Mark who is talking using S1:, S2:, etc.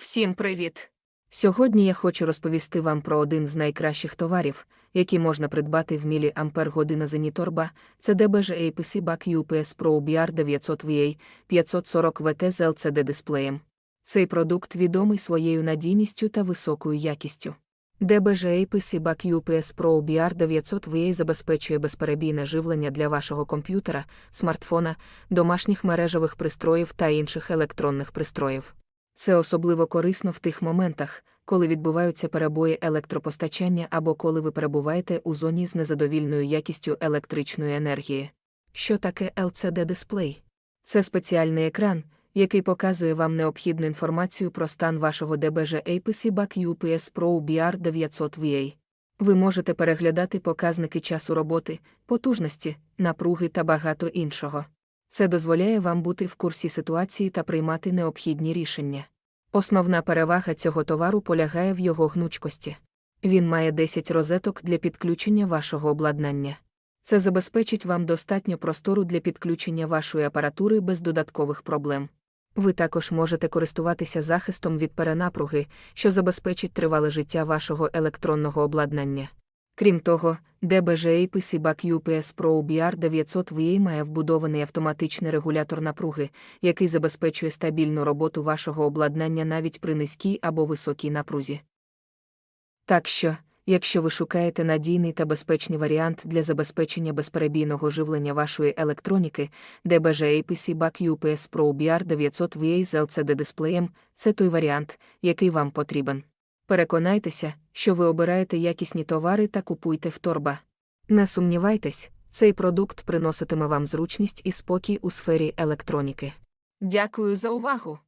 S1: Всім привіт! Сьогодні я хочу розповісти вам про один з найкращих товарів, які можна придбати в мілі Ампер година Зеніторба. Це DBG APC BAC UPS Pro BR 900 VA 540 VT з LCD дисплеєм. Цей продукт відомий своєю надійністю та високою якістю. DBG APC BAC UPS Pro BR 900 VA забезпечує безперебійне живлення для вашого комп'ютера, смартфона, домашніх мережевих пристроїв та інших електронних пристроїв. Це особливо корисно в тих моментах, коли відбуваються перебої електропостачання або коли ви перебуваєте у зоні з незадовільною якістю електричної енергії. Що таке LCD-дисплей? Це спеціальний екран, який показує вам необхідну інформацію про стан вашого DBG APC BAC UPS Pro BR 900 VA. Ви можете переглядати показники часу роботи, потужності, напруги та багато іншого. Це дозволяє вам бути в курсі ситуації та приймати необхідні рішення. Основна перевага цього товару полягає в його гнучкості. Він має 10 розеток для підключення вашого обладнання. Це забезпечить вам достатньо простору для підключення вашої апаратури без додаткових проблем. Ви також можете користуватися захистом від перенапруги, що забезпечить тривале життя вашого електронного обладнання. Крім того, DBG APC BAC UPS Pro BR 900 VA має вбудований автоматичний регулятор напруги, який забезпечує стабільну роботу вашого обладнання навіть при низькій або високій напрузі. Так що, якщо ви шукаєте надійний та безпечний варіант для забезпечення безперебійного живлення вашої електроніки, DBG APC BAC UPS Pro BR 900 VA з LCD дисплеєм це той варіант, який вам потрібен. Переконайтеся, що ви обираєте якісні товари та купуйте в торба. Не сумнівайтесь, цей продукт приноситиме вам зручність і спокій у сфері електроніки. Дякую за увагу!